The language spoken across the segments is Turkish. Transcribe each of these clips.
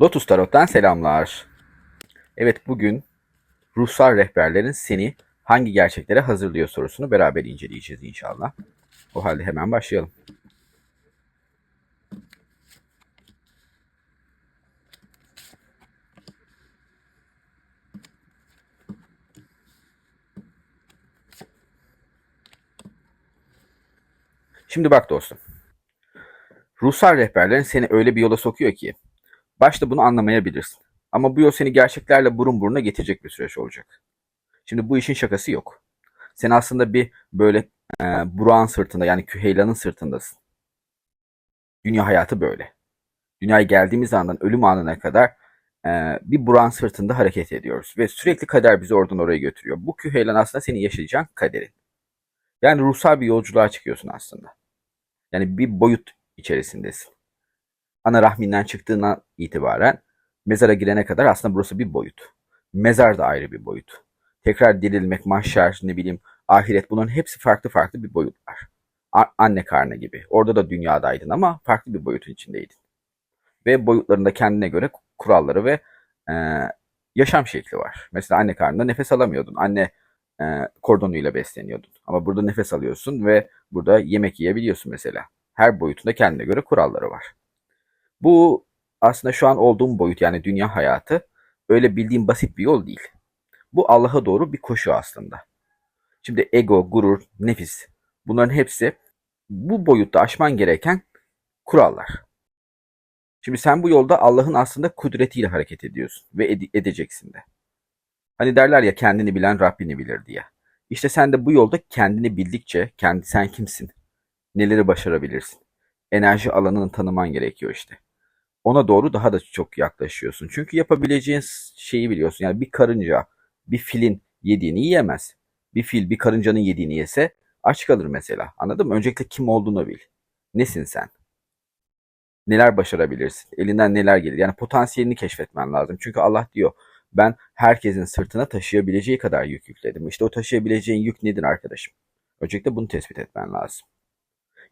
Lotus Tarot'tan selamlar. Evet bugün ruhsal rehberlerin seni hangi gerçeklere hazırlıyor sorusunu beraber inceleyeceğiz inşallah. O halde hemen başlayalım. Şimdi bak dostum. Ruhsal rehberlerin seni öyle bir yola sokuyor ki başta bunu anlamayabilirsin. Ama bu yol seni gerçeklerle burun buruna getirecek bir süreç olacak. Şimdi bu işin şakası yok. Sen aslında bir böyle e, Burak'ın sırtında yani Küheylan'ın sırtındasın. Dünya hayatı böyle. Dünyaya geldiğimiz andan ölüm anına kadar e, bir Burak'ın sırtında hareket ediyoruz. Ve sürekli kader bizi oradan oraya götürüyor. Bu Küheylan aslında senin yaşayacağın kaderin. Yani ruhsal bir yolculuğa çıkıyorsun aslında. Yani bir boyut içerisindesin. Ana rahminden çıktığından itibaren mezara girene kadar aslında burası bir boyut. Mezar da ayrı bir boyut. Tekrar dirilmek, mahşer, ne bileyim ahiret bunların hepsi farklı farklı bir boyutlar. Anne karnı gibi. Orada da dünyadaydın ama farklı bir boyutun içindeydin. Ve boyutlarında kendine göre kuralları ve e, yaşam şekli var. Mesela anne karnında nefes alamıyordun. Anne e, kordonuyla besleniyordun. Ama burada nefes alıyorsun ve burada yemek yiyebiliyorsun mesela. Her boyutunda kendine göre kuralları var. Bu aslında şu an olduğum boyut yani dünya hayatı öyle bildiğim basit bir yol değil. Bu Allah'a doğru bir koşu aslında. Şimdi ego, gurur, nefis bunların hepsi bu boyutta aşman gereken kurallar. Şimdi sen bu yolda Allah'ın aslında kudretiyle hareket ediyorsun ve ede- edeceksin de. Hani derler ya kendini bilen Rabbini bilir diye. İşte sen de bu yolda kendini bildikçe kendi sen kimsin? Neleri başarabilirsin? Enerji alanını tanıman gerekiyor işte. Ona doğru daha da çok yaklaşıyorsun. Çünkü yapabileceğin şeyi biliyorsun. Yani bir karınca bir filin yediğini yiyemez. Bir fil bir karıncanın yediğini yese aç kalır mesela. Anladın mı? Öncelikle kim olduğunu bil. Nesin sen? Neler başarabilirsin? Elinden neler gelir? Yani potansiyelini keşfetmen lazım. Çünkü Allah diyor ben herkesin sırtına taşıyabileceği kadar yük yükledim. İşte o taşıyabileceğin yük nedir arkadaşım? Öncelikle bunu tespit etmen lazım.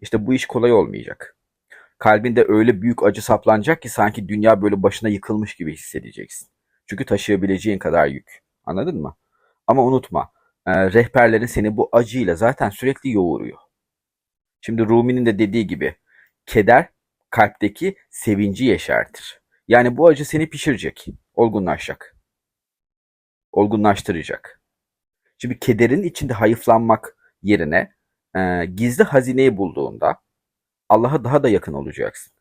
İşte bu iş kolay olmayacak. Kalbinde öyle büyük acı saplanacak ki sanki dünya böyle başına yıkılmış gibi hissedeceksin. Çünkü taşıyabileceğin kadar yük. Anladın mı? Ama unutma, e, rehberlerin seni bu acıyla zaten sürekli yoğuruyor. Şimdi Rumi'nin de dediği gibi, keder kalpteki sevinci yeşertir. Yani bu acı seni pişirecek, olgunlaşacak, olgunlaştıracak. Şimdi kederin içinde hayıflanmak yerine e, gizli hazineyi bulduğunda Allah'a daha da yakın olacaksın.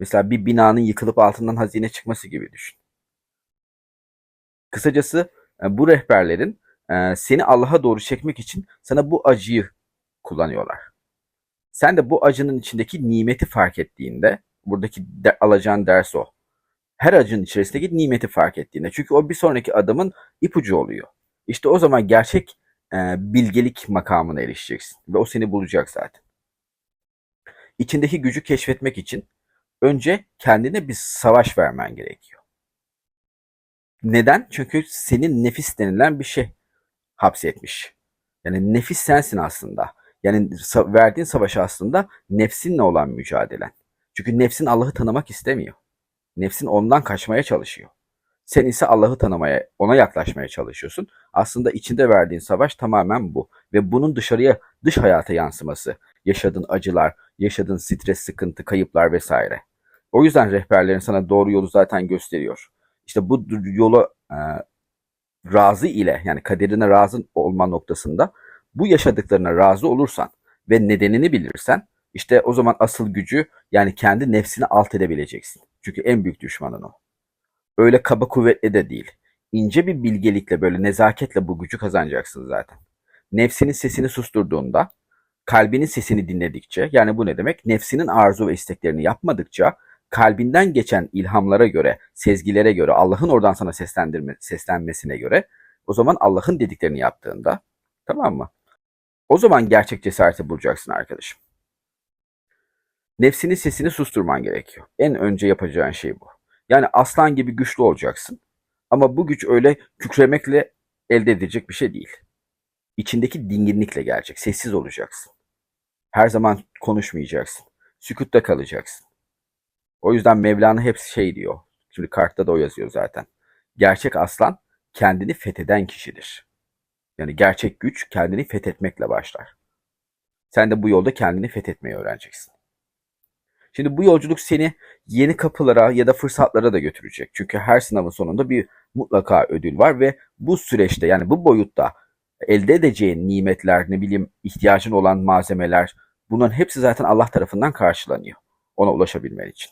Mesela bir binanın yıkılıp altından hazine çıkması gibi düşün. Kısacası e, bu rehberlerin e, seni Allah'a doğru çekmek için sana bu acıyı kullanıyorlar. Sen de bu acının içindeki nimeti fark ettiğinde, buradaki de, alacağın ders o. Her acının içerisindeki nimeti fark ettiğinde. Çünkü o bir sonraki adamın ipucu oluyor. İşte o zaman gerçek e, bilgelik makamına erişeceksin. Ve o seni bulacak zaten. İçindeki gücü keşfetmek için önce kendine bir savaş vermen gerekiyor. Neden? Çünkü senin nefis denilen bir şey hapsetmiş. Yani nefis sensin aslında. Yani verdiğin savaş aslında nefsinle olan mücadelen. Çünkü nefsin Allah'ı tanımak istemiyor. Nefsin ondan kaçmaya çalışıyor. Sen ise Allah'ı tanımaya, ona yaklaşmaya çalışıyorsun. Aslında içinde verdiğin savaş tamamen bu. Ve bunun dışarıya, dış hayata yansıması. Yaşadığın acılar, yaşadığın stres, sıkıntı, kayıplar vesaire. O yüzden rehberlerin sana doğru yolu zaten gösteriyor. İşte bu yolu e, razı ile yani kaderine razı olma noktasında bu yaşadıklarına razı olursan ve nedenini bilirsen işte o zaman asıl gücü yani kendi nefsini alt edebileceksin. Çünkü en büyük düşmanın o. Öyle kaba kuvvetle de değil. İnce bir bilgelikle böyle nezaketle bu gücü kazanacaksın zaten. Nefsinin sesini susturduğunda, kalbinin sesini dinledikçe yani bu ne demek? Nefsinin arzu ve isteklerini yapmadıkça kalbinden geçen ilhamlara göre, sezgilere göre, Allah'ın oradan sana seslendirme, seslenmesine göre o zaman Allah'ın dediklerini yaptığında tamam mı? O zaman gerçek cesareti bulacaksın arkadaşım. Nefsinin sesini susturman gerekiyor. En önce yapacağın şey bu. Yani aslan gibi güçlü olacaksın. Ama bu güç öyle kükremekle elde edilecek bir şey değil. İçindeki dinginlikle gelecek. Sessiz olacaksın. Her zaman konuşmayacaksın. Sükutta kalacaksın. O yüzden Mevlana hep şey diyor. Şimdi kartta da o yazıyor zaten. Gerçek aslan kendini fetheden kişidir. Yani gerçek güç kendini fethetmekle başlar. Sen de bu yolda kendini fethetmeyi öğreneceksin. Şimdi bu yolculuk seni yeni kapılara ya da fırsatlara da götürecek. Çünkü her sınavın sonunda bir mutlaka ödül var ve bu süreçte yani bu boyutta elde edeceğin nimetler, ne bileyim ihtiyacın olan malzemeler bunların hepsi zaten Allah tarafından karşılanıyor. Ona ulaşabilmen için.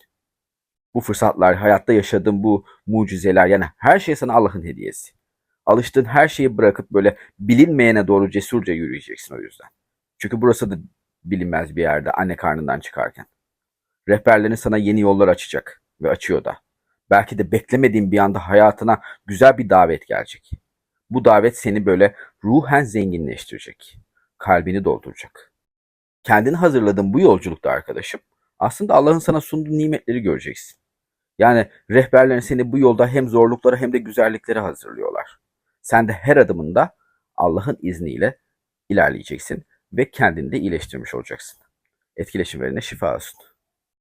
Bu fırsatlar, hayatta yaşadığın bu mucizeler yani her şey sana Allah'ın hediyesi. Alıştığın her şeyi bırakıp böyle bilinmeyene doğru cesurca yürüyeceksin o yüzden. Çünkü burası da bilinmez bir yerde anne karnından çıkarken. Rehberlerin sana yeni yollar açacak ve açıyor da. Belki de beklemediğin bir anda hayatına güzel bir davet gelecek. Bu davet seni böyle ruhen zenginleştirecek. Kalbini dolduracak. Kendini hazırladığın bu yolculukta arkadaşım aslında Allah'ın sana sunduğu nimetleri göreceksin. Yani rehberlerin seni bu yolda hem zorluklara hem de güzelliklere hazırlıyorlar. Sen de her adımında Allah'ın izniyle ilerleyeceksin ve kendini de iyileştirmiş olacaksın. Etkileşimlerine şifa olsun.